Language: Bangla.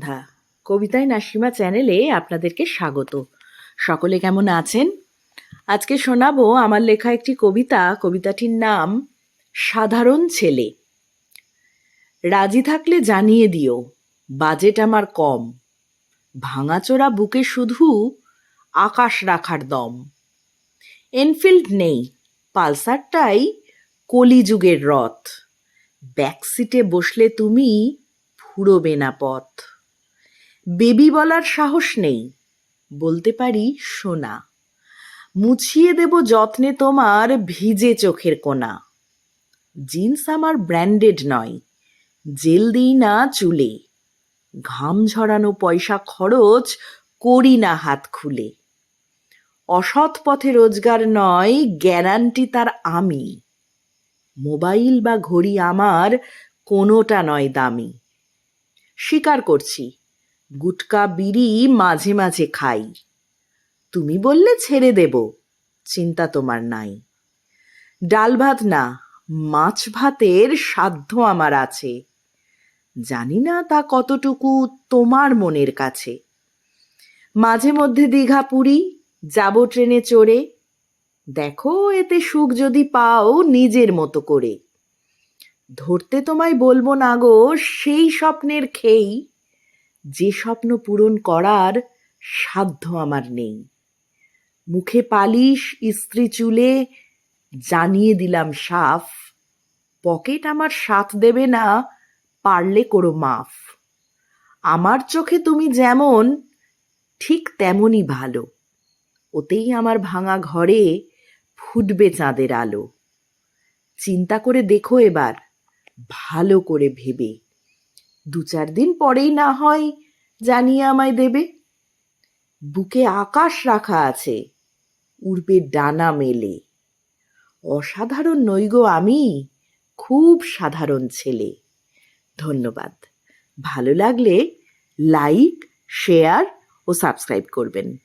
ধা কবিতায় নাসিমা চ্যানেলে আপনাদেরকে স্বাগত। সকলে কেমন আছেন? আজকে শোনাবো আমার লেখা একটি কবিতা। কবিতাটির নাম, সাধারণ ছেলে। রাজি থাকলে জানিয়ে দিও, বাজেট আমার কম। ভাঙাচোরা বুকে শুধু আকাশ রাখার দম। এনফিল্ড নেই, পালসারটাই কলিযুগের রথ। ব্যাকসিটে বসলে তুমি ফুরোবে না পথ। বেবি বলার সাহস নেই। বলতে পারি, সোনা। মুছিয়ে দেব যত্নে তোমার ভিজে চোখের কোনা। জিন্স আমার ব্র্যান্ডেড নয়, জেল দিই না চুলে। ঘাম ঝরানো পয়সা খরচ করি না হাত খুলে। অসৎ পথে রোজগার নয়, গ্যারান্টি তার আমি। মোবাইল বা ঘড়ি আমার কোনোটা নয় দামি। স্বীকার করছি গুটকা বিড়ি মাঝে মাঝে খাই। তুমি বললে ছেড়ে দেব, চিন্তা তোমার নাই। ডাল ভাত না, মাছ ভাতের সাধ্য আমার আছে। জানি না তা কতটুকু তোমার মনের কাছে। মাঝে মধ্যে দীঘা পুরী, যাব ট্রেনে চড়ে। দেখো, এতে সুখ যদি পাও নিজের মতো করে। ধরতে তোমায় বলব না গো, সেই স্বপ্নের খেই। যে স্বপ্ন পূরণ করার সাধ্য আমার নেই। মুখে পালিশ, ইস্ত্রি চুলে জানিয়ে দিলাম সাফ, পকেট আমার সাথ দেবে না, পারলে করো মাফ। আমার চোখে তুমি যেমন, ঠিক তেমনই ভালো। ওতেই আমার ভাঙা ঘরে ফুটবে চাঁদের আলো। চিন্তা করে দেখো এবার, ভালো করে ভেবে। দু চার দিন পরেই না হয় জানিয়ে আমায় দেবে। বুকে আকাশ রাখা আছে, উড়বে ডানা মেলে। অসাধারণ নৈগ আমি, খুব সাধারণ ছেলে। ধন্যবাদ। ভালো লাগলে লাইক, শেয়ার ও সাবস্ক্রাইব করবেন।